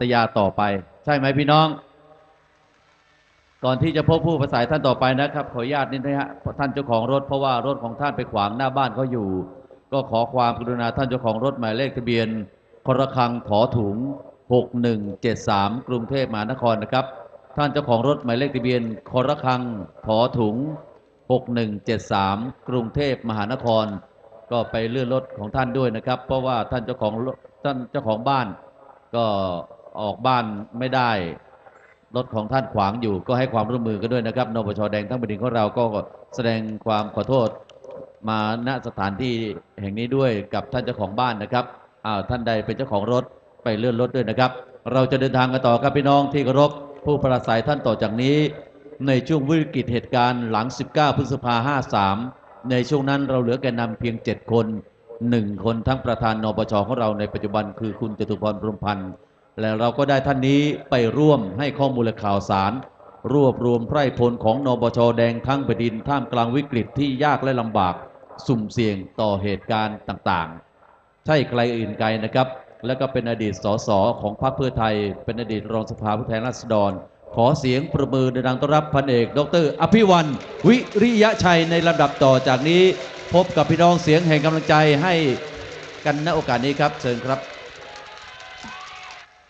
ตยาต่อไป ใช่ไหมพี่น้อง ก่อนที่จะพบผู้ประสายท่านต่อไปนะครับ ขออนุญาตนิดนะฮะท่านเจ้าของรถเพราะว่ารถของท่านไปขวางหน้าบ้านเขาอยู่ ก็ขอความกรุณาท่านเจ้าของรถหมายเลขทะเบียนครคังถอถุง 6173 กรุงเทพมหานครนะครับ ท่านเจ้าของรถหมายเลขทะเบียนครคังถอถุง 6173 กรุงเทพมหานคร ก็ไปเลื่อนรถของท่านด้วยนะครับ เพราะว่าท่านเจ้าของท่านเจ้าของบ้านก็ ออกบ้านไม่ได้ รถของท่านขวางอยู่ก็ให้ความร่วมมือกันด้วยนะครับนปชแดงทั้งแผ่นดินของเราก็แสดงความขอโทษมาณสถานที่แห่งนี้ด้วยกับท่านเจ้าของบ้านนะครับอ้าวท่านใดเป็นเจ้าของรถไปเลื่อนรถด้วยนะครับ เราจะเดินทางกันต่อครับพี่น้องที่เคารพผู้ประสัยท่านต่อจากนี้ ในช่วงวิกฤตเหตุการณ์หลัง 19 พฤษภา53 ในช่วงนั้นเราเหลือแกนนำเพียง 7 คน 1 คนทั้งประธานนปชของเราในปัจจุบันคือคุณจตุพรพรมพันธ์ และเราก็ได้ท่านนี้ไปร่วมให้ข้อมูลข่าวสาร รวบรวมไพร่พลของนปชแดงทั้งแผ่นดินท่ามกลางวิกฤตที่ยากและลำบาก สุ่มเสี่ยงต่อเหตุการณ์ต่างๆ ใช่ใครอื่นไกลนะครับ และก็เป็นอดีตสสของพรรคเพื่อไทย เป็นอดีตรองสภาผู้แทนราษฎร ขอเสียงประมือในดังต้อนรับพันเอก ดร อภิวันวิริยะชัยในลำดับต่อจากนี้ พบกับพี่น้องเสียงแห่งกำลังใจให้กันณโอกาสนี้ครับเชิญครับ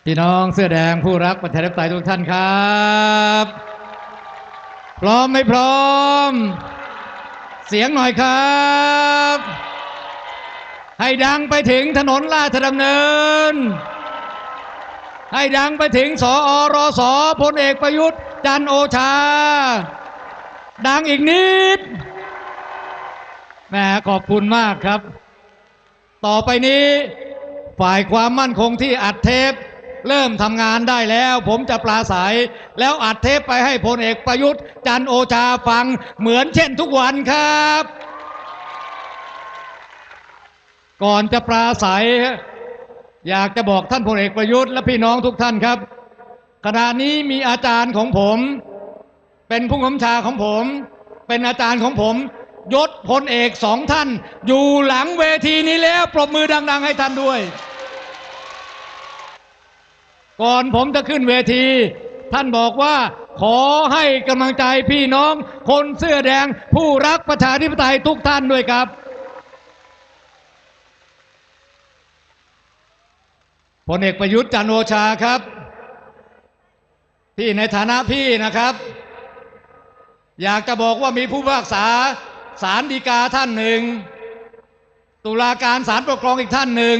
พี่น้องเสื้อแดงผู้รักประชาธิปไตยทุกท่านครับ พร้อมไม่พร้อม เสียงหน่อยครับ ให้ดังไปถึงถนนราชดำเนิน ให้ดังไปถึงสอรสพลเอกประยุทธ์ จันโอชา ดังอีกนิดแหมขอบคุณมากครับ ต่อไปนี้ฝ่ายความมั่นคงที่อัดเทป เริ่มทำงานได้แล้ว ผมจะปราศัยแล้วอัดเทปไปให้พลเอกประยุทธ์ จันโอชาฟังเหมือนเช่นทุกวันครับ ก่อนจะปราศัยอยากจะบอกท่านพลเอกประยุทธ์และพี่น้องทุกท่านครับขณะนี้มีอาจารย์ของผม เป็นผู้กำชาของผม เป็นอาจารย์ของผมยศพลเอกสองท่าน อยู่หลังเวทีนี้แล้ว ปรบมือดัง ๆ ให้ท่านด้วย ก่อนผมจะขึ้นเวที ท่านบอกว่า ขอให้กำลังใจพี่น้อง คนเสื้อแดงผู้รักประชาธิปไตยทุกท่านด้วยครับ พลเอกประยุทธ์จันโอชาครับพี่ในฐานะพี่นะครับ อยากจะบอกว่ามีผู้พิพากษาศาลฎีกาท่านหนึ่ง ตุลาการศาลปกครองอีกท่านหนึ่ง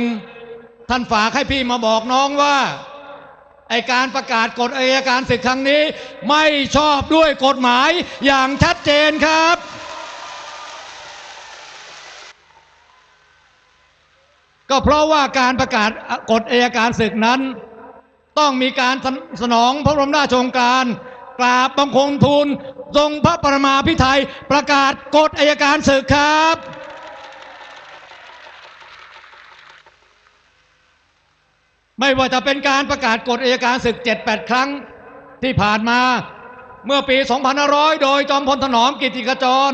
ท่านฝากให้พี่มาบอกน้องว่า ไอการประกาศกฎอัยการศึกครั้งนี้ ไม่ชอบด้วยกฎหมายอย่างชัดเจนครับ ก็เพราะว่าการประกาศกฎอัยการศึกนั้น ต้องมีการสนองพระบรมราชโองการกราบบังคมทูลทรงพระปรมาภิไธยประกาศกฎอัยการศึกครับ ไม่ว่าจะเป็นการประกาศกฎอัยการศึก 7-8 ครั้งที่ผ่านมาเมื่อปี 2500 โดยจอมพลถนอมกิติขจร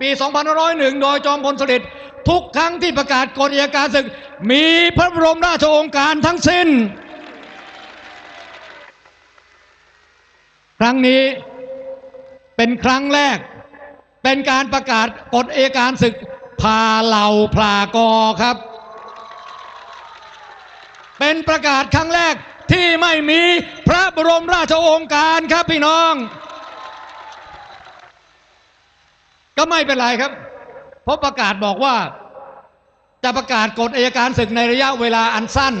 ปี 2501 โดยจอมพลสฤษดิ์ทุกครั้งที่ประกาศกฎอัยการศึก มีพระบรมราชโองการทั้งสิ้น ครั้งนี้เป็นครั้งแรก เป็นการประกาศกฎอัยการศึกพาเหล่าพลากอครับ เป็นประกาศครั้งแรกที่ไม่มีพระบรมราชโองการครับพี่น้อง ก็ไม่เป็นไรครับ เพราะประกาศบอกว่า จะประกาศกฎอัยการศึกในระยะเวลาอันสั้น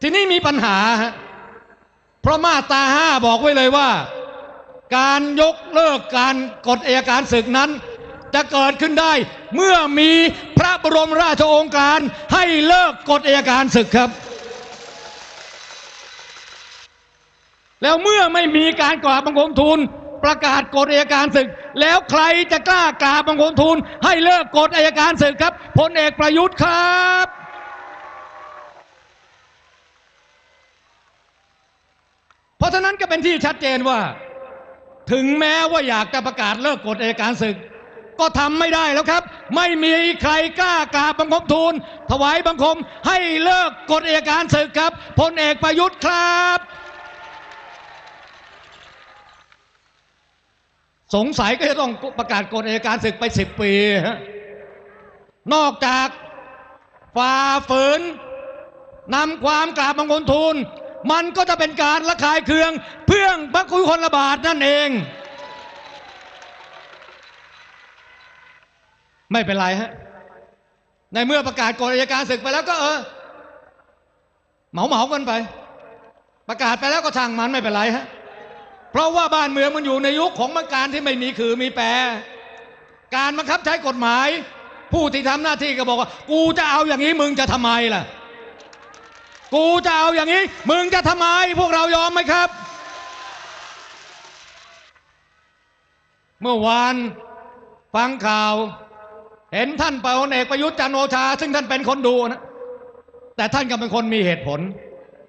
ทีนี้มีปัญหาฮะเพราะมาตราห้าบอกไว้เลยว่า การยกเลิกการกฎอัยการศึกนั้น จะเกิดขึ้นได้ เมื่อมีพระบรมราชโองการให้เลิกกฎอัยการศึกครับ แล้วเมื่อไม่มีการกราบบังคมทูลประกาศกฎอัยการศึก แล้วใครจะกล้ากราบบังคมทูลให้เลิกกฎอัยการศึกครับพลเอกประยุทธ์ครับเพราะฉะนั้นก็เป็นที่ชัดเจนว่า ถึงแม้ว่าอยากจะประกาศเลิกกฎอัยการศึก ก็ทำไม่ได้แล้วครับ ไม่มีใครกล้ากราบบังคมทูล ถวายบังคมให้เลิกกฎเอัยการศึกครับพลเอกประยุทธ์ครับ สงสัยก็จะต้องประกาศกฎเอัยการศึกไปสิบปี นอกจากฝ่าฝืนนำความกราบบังคมทูล มันก็จะเป็นการระคายเคืองเพื่องพระคุณคนระบาดนั่นเอง ไม่เป็นไรฮะ ในเมื่อประกาศกฎอัยการศึกไปแล้วก็เออเหมาเหมากันไป ประกาศไปแล้วก็ช่างมันไม่เป็นไรฮะ เพราะว่าบ้านเมืองมันอยู่ในยุคของมันการที่ไม่มีคือมีแปร การบังคับใช้กฎหมาย ผู้ที่ทำหน้าที่ก็บอกว่า กูจะเอาอย่างนี้มึงจะทำไมล่ะ กูจะเอาอย่างนี้ มึงจะทำไม พวกเรายอมไหมครับ เมื่อวานฟังข่าว เห็นท่านพลเอกประยุทธ์จันโอชา ซึ่งท่านเป็นคนดูนะ แต่ท่านก็เป็นคนมีเหตุผล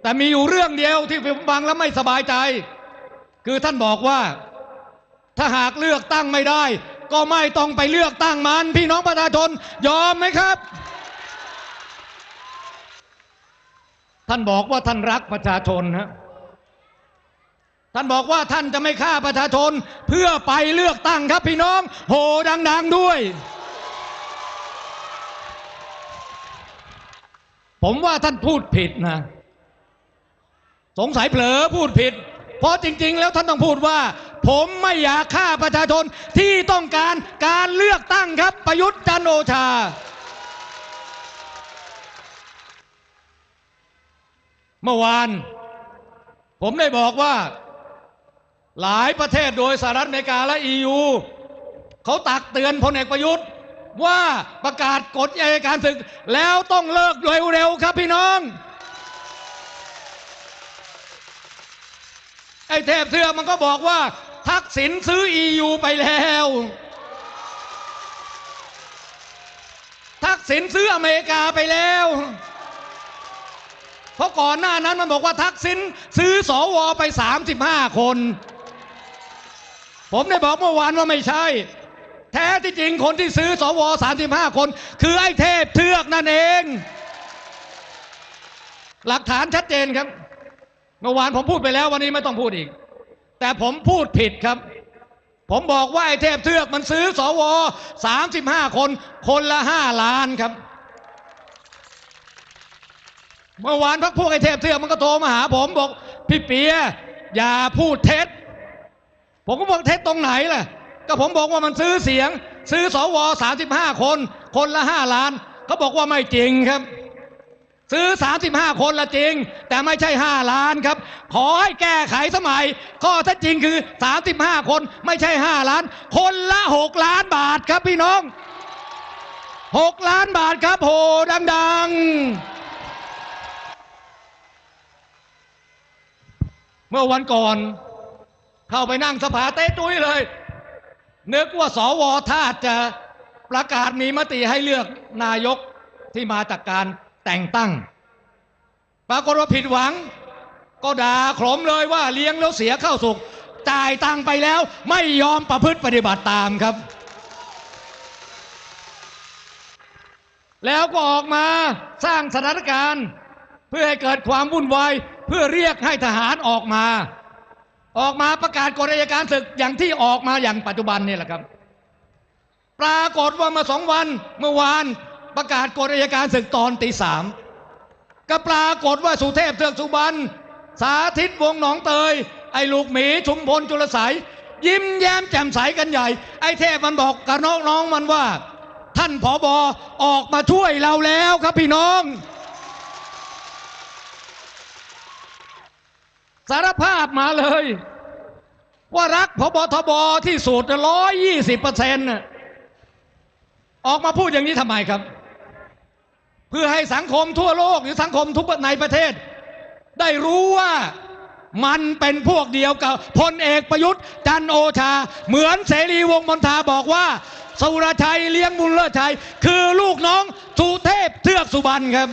แต่มีอยู่เรื่องเดียวที่ผมฟังแล้วไม่สบายใจ คือท่านบอกว่าถ้าหากเลือกตั้งไม่ได้ ก็ไม่ต้องไปเลือกตั้งมัน พี่น้องประชาชนยอมไหมครับ ท่านบอกว่าท่านรักประชาชนฮะท่านบอกว่าท่านจะไม่ฆ่าประชาชนเพื่อไปเลือกตั้งครับพี่น้อง โหดัง ๆด้วย ผมว่าท่านพูดผิดนะ สงสัยเผลอพูดผิด เพราะจริง ๆ แล้วท่านต้องพูดว่า ผมไม่อยากฆ่าประชาชนที่ต้องการการเลือกตั้งครับ ประยุทธ์จันโอชา เมื่อวาน ผมได้บอกว่า หลายประเทศโดยสหรัฐอเมริกาและ EU เขาตักเตือนพลเอกประยุทธ์ ว่าประกาศกฎอัยการศึก แล้วต้องเลิกโดยเร็วครับพี่น้อง ไอ้เทพเทือมันก็บอกว่า ทักษิณซื้อ EU ไปแล้ว ทักษิณซื้ออเมริกาไปแล้ว เพราะก่อนหน้านั้นมันบอกว่าทักษิณซื้อสอวอไป 35 คน ผมได้บอกเมื่อวานว่าไม่ใช่ แท้ที่จริงคนที่ซื้อสว35 คน คือไอ้เทพเทือกนั่นเอง หลักฐานชัดเจนครับ เมื่อวานผมพูดไปแล้ววันนี้ไม่ต้องพูดอีก แต่ผมพูดผิดครับ ผมบอกว่าไอ้เทพเทือกมันซื้อสว35 คน คนละ 5 ล้านครับ เมื่อวานพักพวกไอ้เทพเทือกมันก็โทรมาหาผมบอกพี่เปียอย่าพูดเท็จ ผมก็บอกเท็จตรงไหนล่ะ ก็ผมบอกว่ามันซื้อเสียง ซื้อสว35คน คนละ5ล้านเขาบอกว่าไม่จริงครับ ซื้อ 35 คนละจริง แต่ไม่ใช่ 5 ล้านครับ ขอให้แก้ไขสมัย ข้อเท็จจริงคือ 35 คนไม่ใช่ 5 ล้าน คนละ 6 ล้านบาทครับพี่น้อง 6 ล้านบาทครับโหดัง ๆเมื่อวันก่อน เข้าไปนั่งสภาเต้ตุ้ยเลย นึกว่าสวท่าจะประกาศมีมติให้เลือกนายกที่มาจากการแต่งตั้ง ปรากฏว่าผิดหวัง ก็ด่าขลมเลยว่าเลี้ยงแล้วเสียเข้าสุกจ่ายตังไปแล้วไม่ยอมประพฤติปฏิบัติตามครับ แล้วก็ออกมาสร้างสถานการณ์ เพื่อให้เกิดความวุ่นวายเพื่อเรียกให้ทหารออกมา ออกมาประกาศกฎอัยการศึกอย่างที่ออกมาอย่างปัจจุบันนี่แหละครับ ปรากฏว่ามาสองวันเมื่อวานประกาศกฎอัยการศึกตอนตีสามก็ปรากฏว่าสุเทพเทือกสุบรรณสาธิตวงหนองเตย ไอ้ลูกหมีชุมพลจุลสายยิ้มแย้มแจ่มใสกันใหญ่ ไอ้เทพมันบอกกับน้องๆมันว่า ท่านผอบอออกมาช่วยเราแล้วครับพี่น้อง สารภาพมาเลย ว่ารักพบทบที่สุดร้อยยี่สิบเปอร์เซ็นต์ออกมาพูดอย่างนี้ทำไมครับ เพื่อให้สังคมทั่วโลกหรือสังคมทุกในประเทศ ได้รู้ว่ามันเป็นพวกเดียวกับพลเอกประยุทธ์ จันโอชา เหมือนเสรีวงมนทาบอกว่าสุรชัยเลี้ยงบุญเลิศชัย คือลูกน้องสุเทพเทือกสุบรรณครับ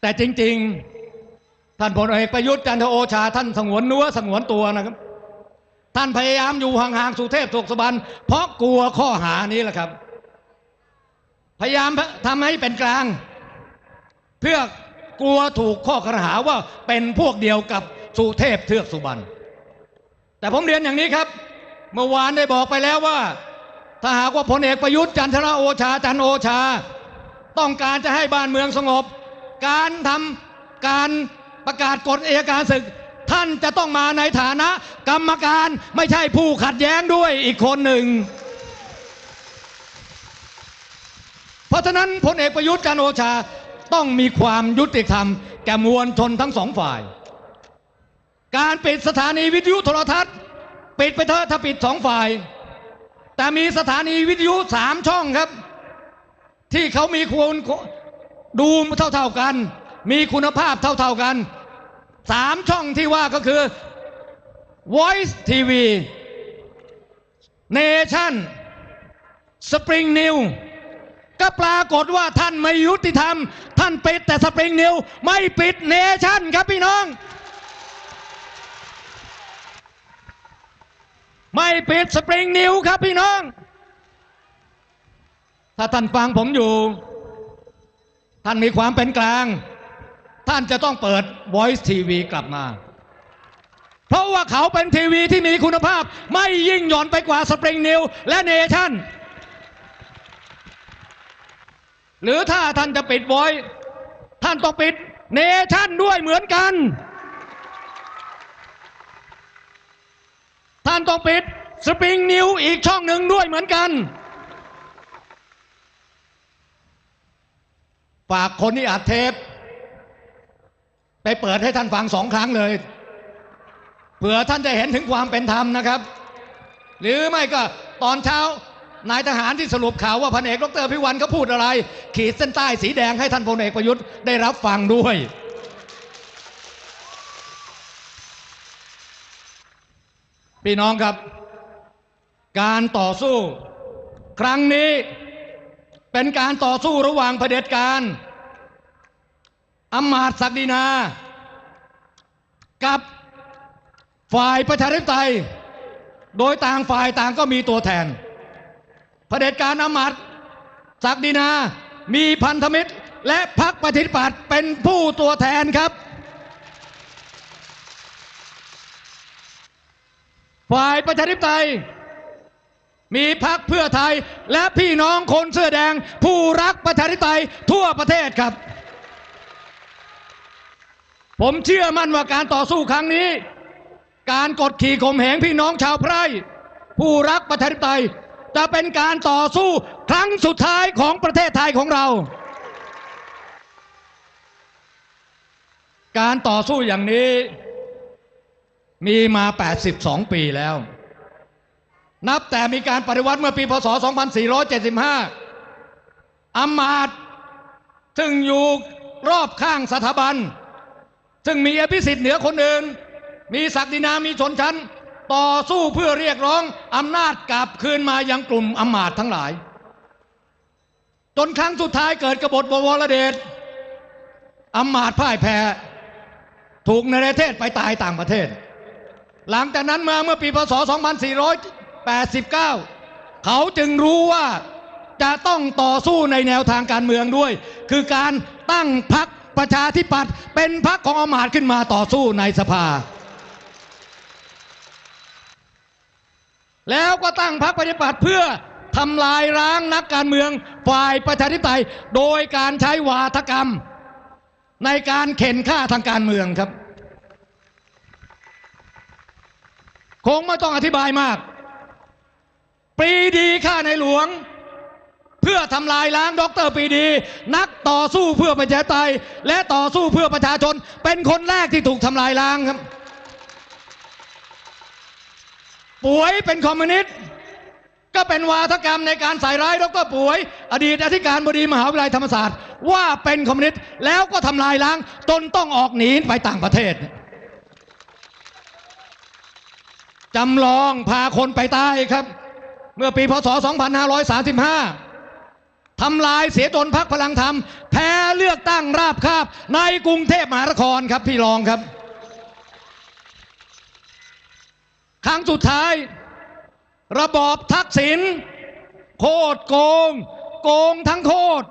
แต่จริง ๆ ท่านพลเอกประยุทธ์จันทร์โอชา ท่านสงวนเนื้อสงวนตัวนะครับ ท่านพยายามอยู่ห่างๆสุเทพสุขสบันเพราะกลัวข้อหานี้แหละครับ พยายามทำให้เป็นกลาง เพื่อกลัวถูกข้อกล่าวหาว่าเป็นพวกเดียวกับสุเทพเทือกสุบรรณแต่ผมเรียนอย่างนี้ครับ เมื่อวานได้บอกไปแล้วว่า ถ้าหากว่าพลเอกประยุทธ์จันทร์โอชาจันโอชา ต้องการจะให้บ้านเมืองสงบ การทำการประกาศกฎเอยการศึก ท่านจะต้องมาในฐานะ กรรมการไม่ใช่ผู้ขัดแย้งด้วยอีกคนหนึ่ง เพราะฉะนั้นพลเอกประยุทธ์จันโอชาต้องมีความยุติธรรม แก่มวลชนทั้งสองฝ่าย การปิดสถานีวิทยุโทรทัศน์ ปิดไปเถอะถ้าปิดสองฝ่าย แต่มีสถานีวิทยุสามช่องครับ ที่เขามีควร ดูเท่าๆกัน มีคุณภาพเท่าๆกันสามช่องที่ว่าก็คือ Voice TV Nation Spring New ก็ปรากฏว่าท่านไม่ยุติธรรม ท่านปิดแต่สปริงนิวไม่ปิดเนชั่นครับพี่น้อง ไม่ปิดสปริงนิวครับพี่น้อง ถ้าท่านฟังผมอยู่ ท่านมีความเป็นกลาง ท่านจะต้องเปิด Voice TV กลับมา เพราะว่าเขาเป็นทีวีที่มีคุณภาพ ไม่ยิ่งหย่อนไปกว่าสปริงนิวและเนชั่น หรือถ้าท่านจะปิดไว้ท่านต้องปิดเนชั่นด้วยเหมือนกัน ท่านต้องปิดสปริงนิวอีกช่องหนึ่งด้วยเหมือนกัน ฝากคนที่อัดเทป ไปเปิดให้ท่านฟังสองครั้งเลยเผื่อท่านจะเห็นถึงความเป็นธรรมนะครับ หรือไม่ก็ตอนเช้านายทหารที่สรุปข่าวว่าพันเอกดรพิวันเขาพูดอะไร ขีดเส้นใต้สีแดงให้ท่านพลเอกประยุทธ์ได้รับฟังด้วย พี่น้องครับ การต่อสู้ ครั้งนี้ เป็นการต่อสู้ระหว่างเผด็จการอำมาตย์ศักดินา กับฝ่ายประชาธิปไตย โดยต่างฝ่ายต่างก็มีตัวแทนเผด็จการอำมาตย์ศักดินา มีพันธมิตรและพรรคประชาธิปัตย์เป็นผู้ตัวแทนครับ ฝ่ายประชาธิปไตย มีพรรคเพื่อไทยและพี่น้องคนเสื้อแดง ผู้รักประชาธิปไตยทั่วประเทศครับ ผมเชื่อมั่นว่าการต่อสู้ครั้งนี้ การกดขี่ข่มเหงพี่น้องชาวไพร่ ผู้รักประชาธิปไตย จะเป็นการต่อสู้ครั้งสุดท้ายของประเทศไทยของเรา การต่อสู้อย่างนี้มีมา 82 ปีแล้ว นับแต่มีการปฏิวัติเมื่อปีพศ 2475อำมาตย์ซึ่งอยู่รอบข้างสถาบัน ซึ่งมีอภิสิทธิ์เหนือคนอื่น มีศักดินา มีชนชั้น ต่อสู้เพื่อเรียกร้องอำนาจกลับคืนมายังกลุ่มอำมาตย์ทั้งหลาย จนครั้งสุดท้ายเกิดกบฏบวรเดชอำมาตย์พ่ายแพ้ ถูกในประเทศไปตายต่างประเทศ หลังจากนั้นมาเมื่อปีพศ 24 2489 เขาจึงรู้ว่าจะต้องต่อสู้ในแนวทางการเมืองด้วย คือการตั้งพรรคประชาธิปัตย์เป็นพรรคของอมาตขึ้นมาต่อสู้ในสภา แล้วก็ตั้งพรรคประชาธิปัตย์เพื่อทำลายล้างนักการเมืองฝ่ายประชาธิปไตย โดยการใช้วาทกรรม ในการเข็นฆ่าทางการเมืองครับ คงไม่ต้องอธิบายมาก ปรีดีฆ่าในหลวง เพื่อทำลายล้างด็อกเตอร์ปรีดี นักต่อสู้เพื่อประชาธิปไตยและต่อสู้เพื่อประชาชน เป็นคนแรกที่ถูกทำลายล้างครับป่วยเป็นคอมมิวนิสต์ก็เป็นวาทกรรมในการใส่ร้ายดรป่วย อดีตอธิการบดีมหาวิทยาลัยธรรมศาสตร์ ว่าเป็นคอมมิวนิสต์แล้วก็ทำลายล้างจนต้องออกหนีไปต่างประเทศจำลองพาคนไปตายครับ มื่อปีพศ 2535 ทำลายเสียจนพักพลังธรรม แพ้เลือกตั้งราบคาบในกรุงเทพมหานครครับพี่รองครับ ครั้งสุดท้าย ระบอบทักษิณโคตรโกง โกงทั้งโคตร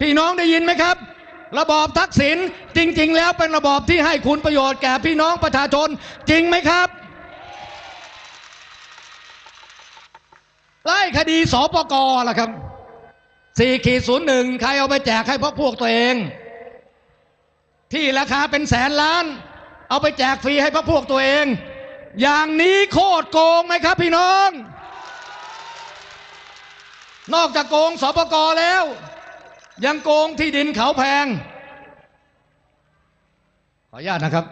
พี่น้องได้ยินไหมครับ ระบอบทักษิณจริง ๆ แล้วเป็นระบอบที่ให้คุณประโยชน์แก่พี่น้องประชาชนจริงไหมครับ ไล่คดีสปกล่ะครับสี่ขีดศูนย์หนึ่งใครเอาไปแจกให้พวกพวกตัวเอง ที่ราคาเป็นแสนล้าน เอาไปแจกฟรีให้พวกพวกตัวเอง อย่างนี้โคตรโกงไหมครับพี่น้อง นอกจากโกงสปกแล้ว ยังโกงที่ดินเขาแพง ขออนุญาตนะครับ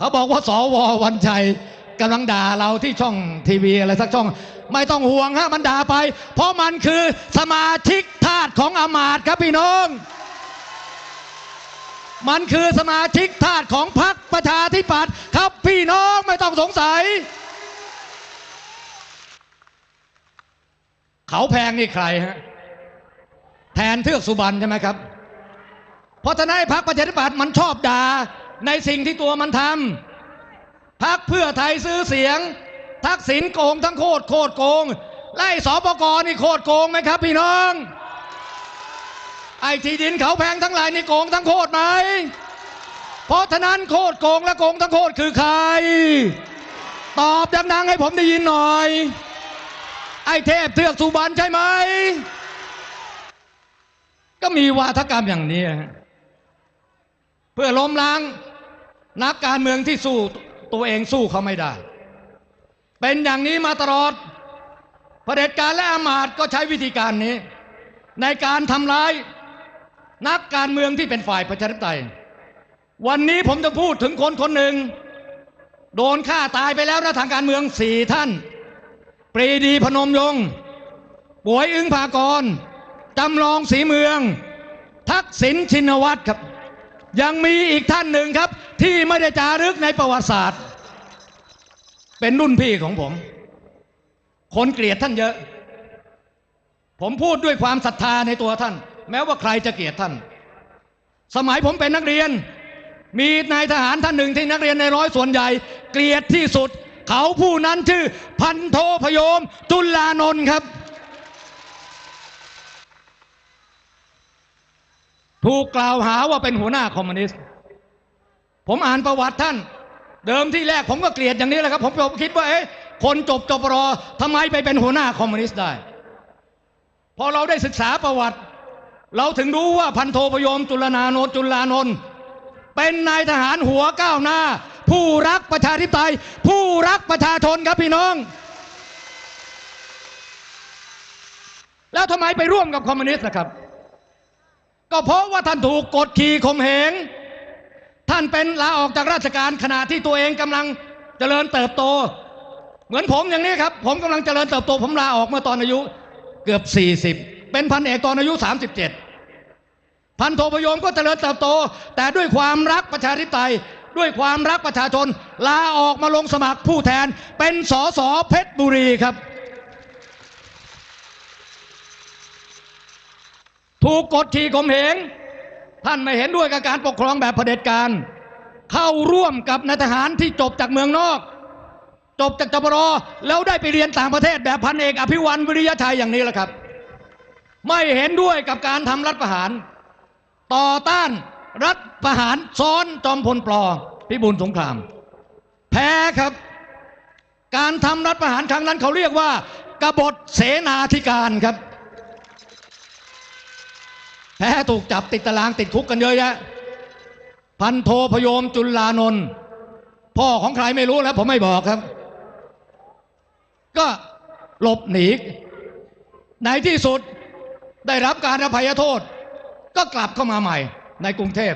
เขาบอกว่าสววันชัยกำลังด่าเราที่ช่องทีวีอะไรสักช่อง ไม่ต้องห่วงฮะมันด่าไป เพราะมันคือสมาชิกทาสของอมาตครับพี่น้อง มันคือสมาชิกทาสของพรรคประชาธิปัตย์ครับพี่น้องไม่ต้องสงสัย เขาแพงนี่ใครฮะแทนเทือกสุบรรณใช่ไหมครับ เพราะฉะนั้นพรรคประชาธิปัตย์มันชอบด่า ในสิ่งที่ตัวมันทำพรรคเพื่อไทยซื้อเสียง ทักษิณโกงทั้งโคตรโคตรโกง ไล่สปกนี่โคตรโกงไหมครับ พี่น้อง ไอ้ที่ดินเขาแพงทั้งหลายนี่โกงทั้งโคตรไหมเพราะฉะนั้นโคตรโกงและโกงทั้งโคตรคือใคร ตอบดังๆให้ผมได้ยินหน่อย ไอ้เทพเทือกสุบรรณใช่ไหมก็มีวาทกรรมอย่างนี้ เพื่อล้มล้าง นักการเมืองที่สู้ตัวเองสู้เขาไม่ได้ เป็นอย่างนี้มาตลอดเผด็จการและอามาตย์ก็ใช้วิธีการนี้ ในการทำร้ายนักการเมืองที่เป็นฝ่ายประชาธิปไตย วันนี้ผมจะพูดถึงคนคนหนึ่ง โดนฆ่าตายไปแล้วนะทางการเมืองสี่ท่าน ปรีดีพนมยงค์ป่วยอึ้งภากรจำลองสีเมือง ทักษิณชินวัตรครับ ยังมีอีกท่านหนึ่งครับ ที่ไม่ได้จารึกในประวัติศาสตร์ เป็นรุ่นพี่ของผม คนเกลียดท่านเยอะ ผมพูดด้วยความศรัทธาในตัวท่าน แม้ว่าใครจะเกลียดท่าน สมัยผมเป็นนักเรียน มีนายทหารท่านหนึ่งที่นักเรียนในร้อยส่วนใหญ่ เกลียดที่สุด เขาผู้นั้นชื่อพันโทพยม จุลานนท์ครับ ถูกกล่าวหาว่าเป็นหัวหน้าคอมมิวนิสต์ผมอ่านประวัติท่าน เดิมที่แรกผมก็เกลียดอย่างนี้แหละครับ ผมคิดว่าเอ๊ะคนจบจบรอทำไมไปเป็นหัวหน้าคอมมิวนิสต์ได้ พอเราได้ศึกษาประวัติ เราถึงรู้ว่าพันโทพยมจุลนาโนจุลานนท์เป็นนายทหารหัวก้าวหน้า ผู้รักประชาธิปไตย ผู้รักประชาชนครับพี่น้อง แล้วทำไมไปร่วมกับคอมมิวนิสต์นะครับ ก็เพราะว่าท่านถูกกดขี่ข่มเหง ท่านเป็นลาออกจากราชการขณะที่ตัวเองกำลังเจริญเติบโต เหมือนผมอย่างนี้ครับ ผมกำลังเจริญเติบโต ผมลาออกเมื่อตอนอายุเกือบ 40 เป็นพันเอกตอนอายุ 37 พันโทพยมก็เจริญเติบโต แต่ด้วยความรักประชาธิปไตยด้วยความรักประชาชน ลาออกมาลงสมัครผู้แทนเป็นสสเพชรบุรีครับ ถูกกดขี่ข่มเหงท่านไม่เห็นด้วยกับการปกครองแบบเผด็จการ เข้าร่วมกับนายทหารที่จบจากเมืองนอก จบจากจปรแล้วได้ไปเรียนต่างประเทศแบบพันเอกอภิวันวิริยชัยอย่างนี้แหละครับ ไม่เห็นด้วยกับการทำรัฐประหาร ต่อต้านรัฐประหารซ้อนจอมพลปลอพิบูลสงคราม แพ้ครับ การทำรัฐประหารครั้งนั้นเขาเรียกว่ากบฏเสนาธิการครับ แพ้ถูกจับติดตารางติดคุกกันเยอะแยะพันโทพยมจุลานนท์พ่อของใครไม่รู้แล้วผมไม่บอกครับ ก็หลบหนีในที่สุดได้รับการอภัยโทษ ก็กลับเข้ามาใหม่ ในกรุงเทพ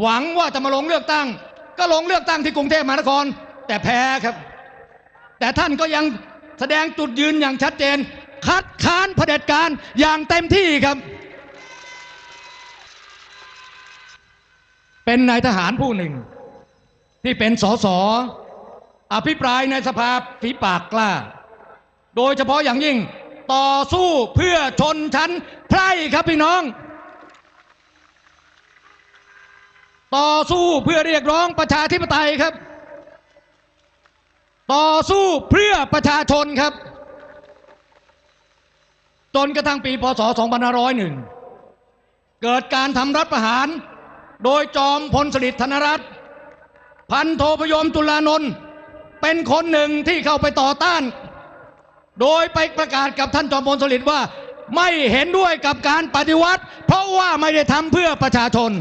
หวังว่าจะมาลงเลือกตั้ง ก็ลงเลือกตั้งที่กรุงเทพมหานคร แต่แพ้ครับ แต่ท่านก็ยังแสดงจุดยืนอย่างชัดเจน คัดค้านเผด็จการอย่างเต็มที่ครับ เป็นนายทหารผู้หนึ่ง ที่เป็นสสอภิปรายในสภาฝีปากกล้า โดยเฉพาะอย่างยิ่งต่อสู้เพื่อชนชั้นไพร่ครับพี่น้อง ต่อสู้เพื่อเรียกร้องประชาธิปไตยครับ ต่อสู้เพื่อประชาชนครับ จนกระทั่งปีพศ 2501 เกิดการทำรัฐประหาร โดยจอมพลสฤษดิ์ธนรัตน์พันโทพยมจุลานนท์เป็นคนหนึ่งที่เข้าไปต่อต้าน โดยไปประกาศกับท่านจอมพลสฤษดิ์ว่าไม่เห็นด้วยกับการปฏิวัติ เพราะว่าไม่ได้ทำเพื่อประชาชน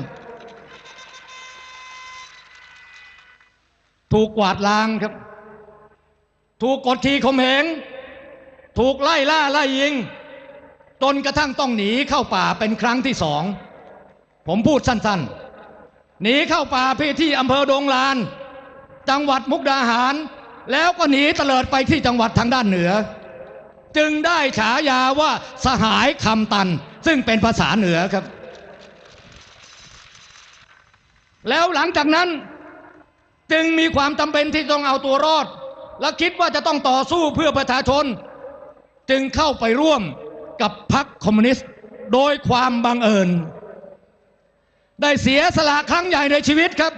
ถูกกวาดล้างครับ ถูกกดขี่ข่มเหงถูกไล่ล่าไล่ยิง จนกระทั่งต้องหนีเข้าป่าเป็นครั้งที่สอง ผมพูดสั้นๆ หนีเข้าป่าพี่ที่อำเภอดงลาน จังหวัดมุกดาหาร แล้วก็หนีเตลิดไปที่จังหวัดทางด้านเหนือ จึงได้ฉายาว่าสหายคำตัน ซึ่งเป็นภาษาเหนือครับ แล้วหลังจากนั้นจึงมีความจำเป็นที่ต้องเอาตัวรอด และคิดว่าจะต้องต่อสู้เพื่อประชาชน จึงเข้าไปร่วมกับพรรคคอมมิวนิสต์ โดยความบังเอิญ ได้เสียสละครั้งใหญ่ในชีวิตครับ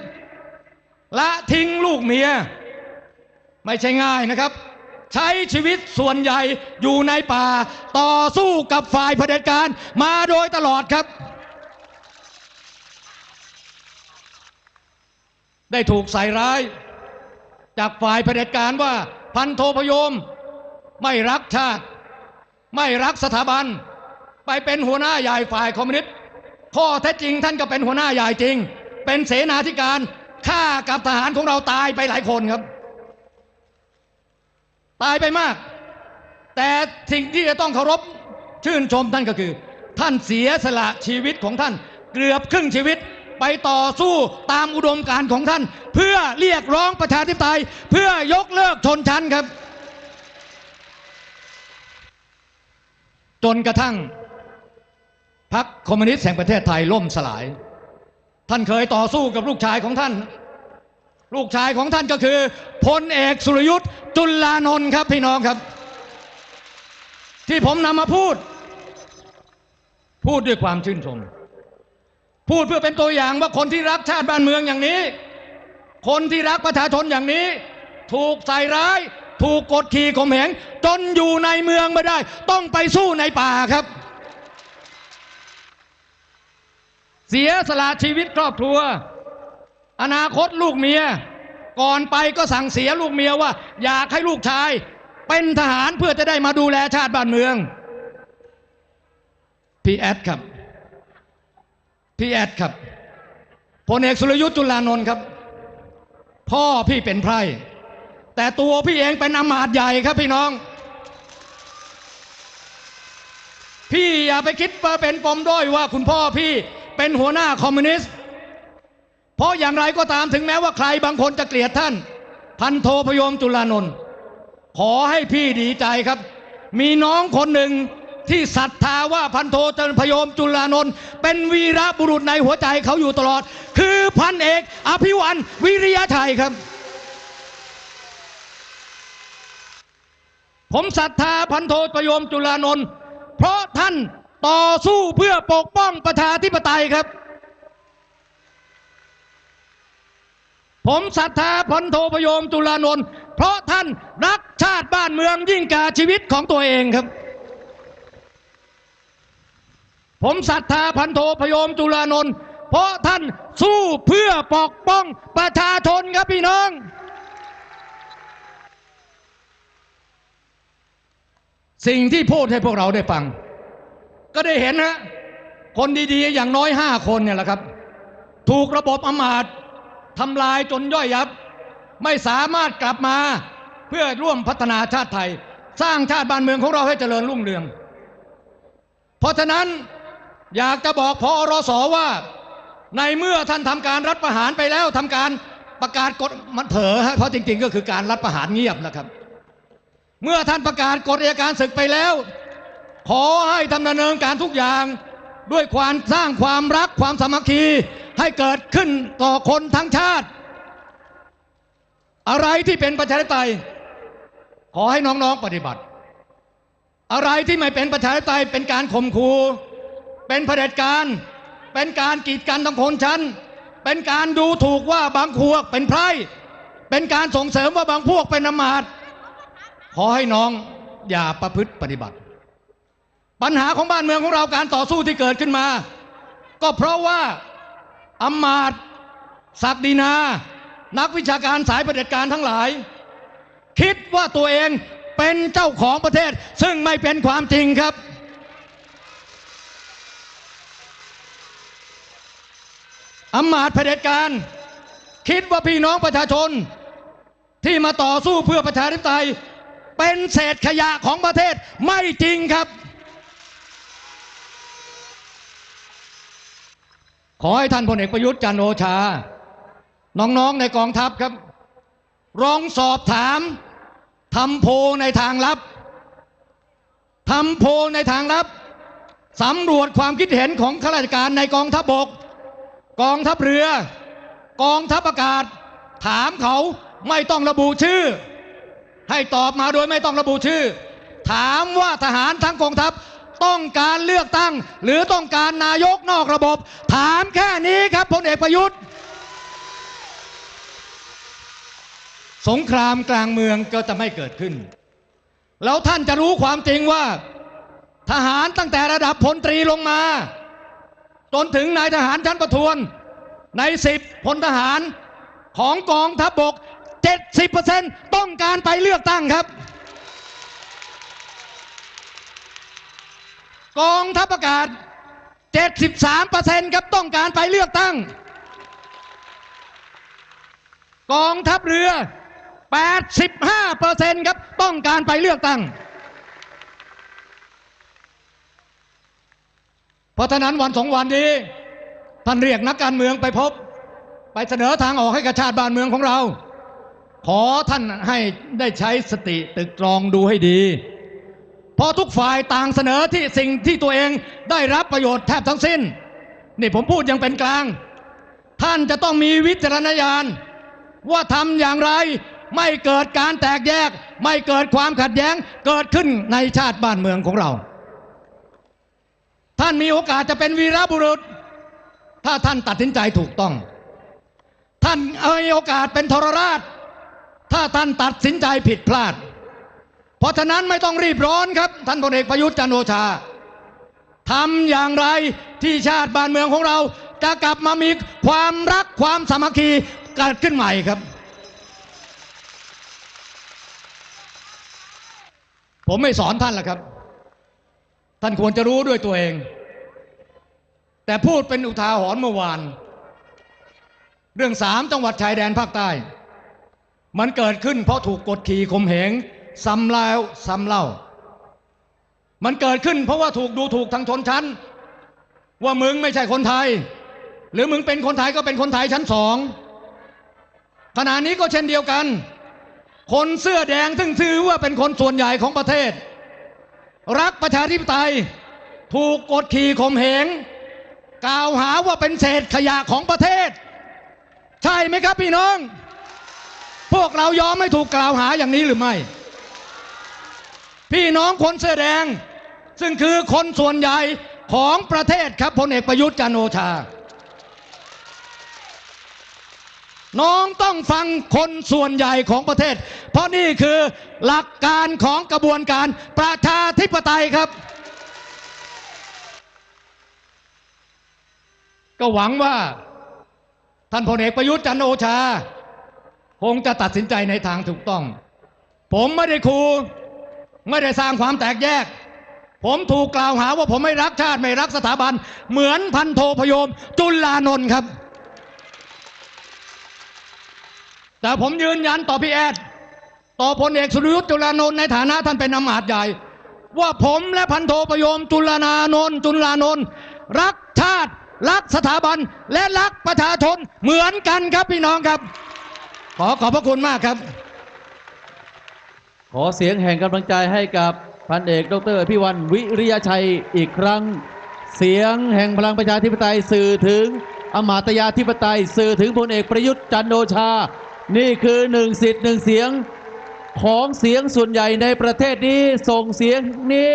ละทิ้งลูกเมีย ไม่ใช่ง่ายนะครับ ใช้ชีวิตส่วนใหญ่อยู่ในป่า ต่อสู้กับฝ่ายเผด็จการมาโดยตลอดครับ ได้ถูกใส่ร้าย จากฝ่ายเผด็จการว่าพันโทพยม ไม่รักชาติ ไม่รักสถาบัน ไปเป็นหัวหน้าใหญ่ฝ่ายคอมมิวนิสต์ ข้อเท็จจริงท่านก็เป็นหัวหน้าใหญ่จริง เป็นเสนาธิการฆ่ากับทหารของเราตายไปหลายคนครับ ตายไปมาก แต่สิ่งที่จะต้องเคารพชื่นชมท่านก็คือ ท่านเสียสละชีวิตของท่าน เกือบครึ่งชีวิตไปต่อสู้ตามอุดมการณ์ของท่าน เพื่อเรียกร้องประชาธิปไตย เพื่อยกเลิกชนชั้นครับ จนกระทั่ง พรรคคอมมิวนิสต์แห่งประเทศไทยล่มสลาย ท่านเคยต่อสู้กับลูกชายของท่าน ลูกชายของท่านก็คือพลเอกสุรยุทธ์จุลานนท์ครับพี่น้องครับ ที่ผมนำมาพูด พูดด้วยความชื่นชม พูดเพื่อเป็นตัวอย่างว่าคนที่รักชาติบ้านเมืองอย่างนี้ คนที่รักประชาชนอย่างนี้ ถูกใส่ร้าย ถูกกดขี่ข่มเหงจนอยู่ในเมืองไม่ได้ ต้องไปสู้ในป่าครับ เสียสละชีวิตครอบครัว อนาคตลูกเมีย ก่อนไปก็สั่งเสียลูกเมียว่า อยากให้ลูกชาย เป็นทหารเพื่อจะได้มาดูแลชาติบ้านเมือง พี่แอดครับ พี่แอดครับพลเอกสุรยุทธ์จุลานนท์ครับ พ่อพี่เป็นไพร่แต่ตัวพี่เองเป็นอำมาตย์ใหญ่ครับพี่น้อง พี่อย่าไปคิดว่าเป็นปมด้อยว่าคุณพ่อพี่ เป็นหัวหน้าคอมมิวนิสต์ เพราะอย่างไรก็ตามถึงแม้ว่าใครบางคนจะเกลียดท่าน พันโทพยมจุลานนท์ขอให้พี่ดีใจครับ มีน้องคนหนึ่งที่ศรัทธาว่าพันโทจพยมจุลานนท์เป็นวีรบุรุษในหัวใจเขาอยู่ตลอด คือพันเอกอภิวันวิริยะชัยครับ ผมศรัทธาพันโทพยมจุลานนท์เพราะท่าน ต่อสู้เพื่อปกป้องประชาธิปไตยครับ ผมศรัทธาพันโทพยมจุลานนท์เพราะท่านรักชาติบ้านเมืองยิ่งกว่าชีวิตของตัวเองครับ ผมศรัทธาพันโทพยมจุลานนท์เพราะท่านสู้เพื่อปกป้องประชาชนครับพี่น้อง สิ่งที่พูดให้พวกเราได้ฟัง ก็ได้เห็นฮะคนดีๆ อย่างน้อยห้าคนเนี่ยแหละครับ ถูกระบบอำมาตย์ทำลายจนย่อยยับ ไม่สามารถกลับมาเพื่อร่วมพัฒนาชาติไทย สร้างชาติบ้านเมืองของเราให้เจริญรุ่งเรือง เพราะฉะนั้นอยากจะบอกพอรสว่า ในเมื่อท่านทำการรัฐประหารไปแล้วทำการประกาศกฎมันเผอฮะเพราะจริง ๆ ก็คือการรัฐประหารเงียบนะครับ เมื่อท่านประกาศกฎอัยการศึกไปแล้ว ขอให้ดำเนินการทุกอย่าง ด้วยความสร้างความรักความสามัคคีให้เกิดขึ้นต่อคนทั้งชาติ อะไรที่เป็นประชาธิปไตย ขอให้น้องๆปฏิบัติ อะไรที่ไม่เป็นประชาธิปไตยเป็นการข่มขู่เป็นเผด็จการ เป็นการกีดกันทางคนชั้น เป็นการดูถูกว่าบางพวกเป็นไพร่เป็นการส่งเสริมว่าบางพวกเป็นอำมาตย์ขอให้น้องอย่าประพฤติปฏิบัติ ปัญหาของบ้านเมืองของเราการต่อสู้ที่เกิดขึ้นมา ก็เพราะว่าอำมาตย์ศักดินา นักวิชาการสายปฏิบัติการทั้งหลาย คิดว่าตัวเองเป็นเจ้าของประเทศ ซึ่งไม่เป็นความจริงครับ อำมาตย์เผด็จการ คิดว่าพี่น้องประชาชน ที่มาต่อสู้เพื่อประชาธิปไตย เป็นเศษขยะของประเทศไม่จริงครับ ขอให้ท่านพลเอกประยุทธ์จันโอชา น้องๆในกองทัพครับร้องสอบถามทำโพในทางลับทำโพในทางลับสำรวจความคิดเห็นของข้าราชการในกองทัพบก กองทัพเรือ กองทัพอากาศ ถามเขาไม่ต้องระบุชื่อ ให้ตอบมาโดยไม่ต้องระบุชื่อ ถามว่าทหารทั้งกองทัพ ต้องการเลือกตั้ง หรือต้องการนายกนอกระบบ ถามแค่นี้ครับพลเอกประยุทธ์ สงครามกลางเมืองก็จะไม่เกิดขึ้น แล้วท่านจะรู้ความจริงว่า ทหารตั้งแต่ระดับพลตรีลงมา จนถึงนายทหารชั้นประทวน ในสิบพลทหารของกองทัพบก 70%ต้องการไปเลือกตั้งครับ กองทัพอากาศ 73%ครับต้องการไปเลือกตั้ง กองทัพเรือ 85%ครับต้องการไปเลือกตั้ง เพราะฉะนั้นวันสองวันนี้ ท่านเรียกนักการเมืองไปพบ ไปเสนอทางออกให้กับชาติบ้านเมืองของเรา ขอท่านให้ได้ใช้สติตึกตรองดูให้ดี เพราะทุกฝ่ายต่างเสนอที่สิ่งที่ตัวเองได้รับประโยชน์แทบทั้งสิ้น นี่ผมพูดยังเป็นกลาง ท่านจะต้องมีวิจารณญาณว่าทำอย่างไรไม่เกิดการแตกแยก ไม่เกิดความขัดแย้งเกิดขึ้นในชาติบ้านเมืองของเรา ท่านมีโอกาสจะเป็นวีรบุรุษ ถ้าท่านตัดสินใจถูกต้อง ท่านมีโอกาสเป็นทรราช ถ้าท่านตัดสินใจผิดพลาด เพราะฉะนั้นไม่ต้องรีบร้อนครับท่านพลเอกประยุทธ์จันโอชาทำอย่างไรที่ชาติบ้านเมืองของเรา จะกลับมามีความรักความสามัคคีเกิดขึ้นใหม่ครับ ผมไม่สอนท่านละครับ ท่านควรจะรู้ด้วยตัวเอง แต่พูดเป็นอุทาหรณ์เมื่อวาน เรื่องสามจังหวัดชายแดนภาคใต้ มันเกิดขึ้นเพราะถูกกดขี่ข่มเหง ซ้ำแล้วซ้ำเล่า มันเกิดขึ้นเพราะว่าถูกดูถูกทางชนชั้น ว่ามึงไม่ใช่คนไทย หรือมึงเป็นคนไทยก็เป็นคนไทยชั้นสองขณะนี้ก็เช่นเดียวกัน คนเสื้อแดงซึ่งถือว่าเป็นคนส่วนใหญ่ของประเทศ รักประชาธิปไตย ถูกกดขี่ข่มเหงกล่าวหาว่าเป็นเศษขยะของประเทศ ใช่ไหมครับพี่น้อง พวกเรายอมไม่ถูกกล่าวหาอย่างนี้หรือไม่ พี่น้องคนเสื้อแดง ซึ่งคือคนส่วนใหญ่ของประเทศครับพลเอกประยุทธ์จันโอชา น้องต้องฟังคนส่วนใหญ่ของประเทศ เพราะนี่คือหลักการของกระบวนการประชาธิปไตยครับ ก็หวังว่าท่านพลเอกประยุทธ์จันโอชา คงจะตัดสินใจในทางถูกต้อง ผมไม่ได้คู ไม่ได้สร้างความแตกแยก ผมถูกกล่าวหาว่าผมไม่รักชาติไม่รักสถาบัน เหมือนพันโทพยมจุลานนท์ครับ แต่ผมยืนยันต่อพี่แอดต่อพลเอกสุรยุทธ์จุลานนท์ในฐานะท่านเป็นอำมาตย์ใหญ่ ว่าผมและพันโทประโยมจุลานานนท์จุลานนท์รักชาติรักสถาบันและรักประชาชนเหมือนกันครับพี่น้องครับ ขอขอบพระคุณมากครับ ขอเสียงแห่งกำลังใจให้กับพันเอกดรพิวันวิริยชัยอีกครั้ง เสียงแห่งพลังประชาธิปไตยสื่อถึงอมาตยาธิปไตยสื่อถึงพลเอกประยุทธ์จันโอชา นี่คือหนึ่งสิทธิ์หนึ่งเสียงของเสียงส่วนใหญ่ในประเทศนี้ส่งเสียงนี้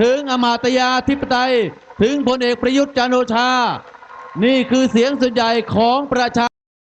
ถึงอมาตยาธิปไตย ถึงพลเอกประยุทธ์จันโอชา นี่คือเสียงส่วนใหญ่ของประชา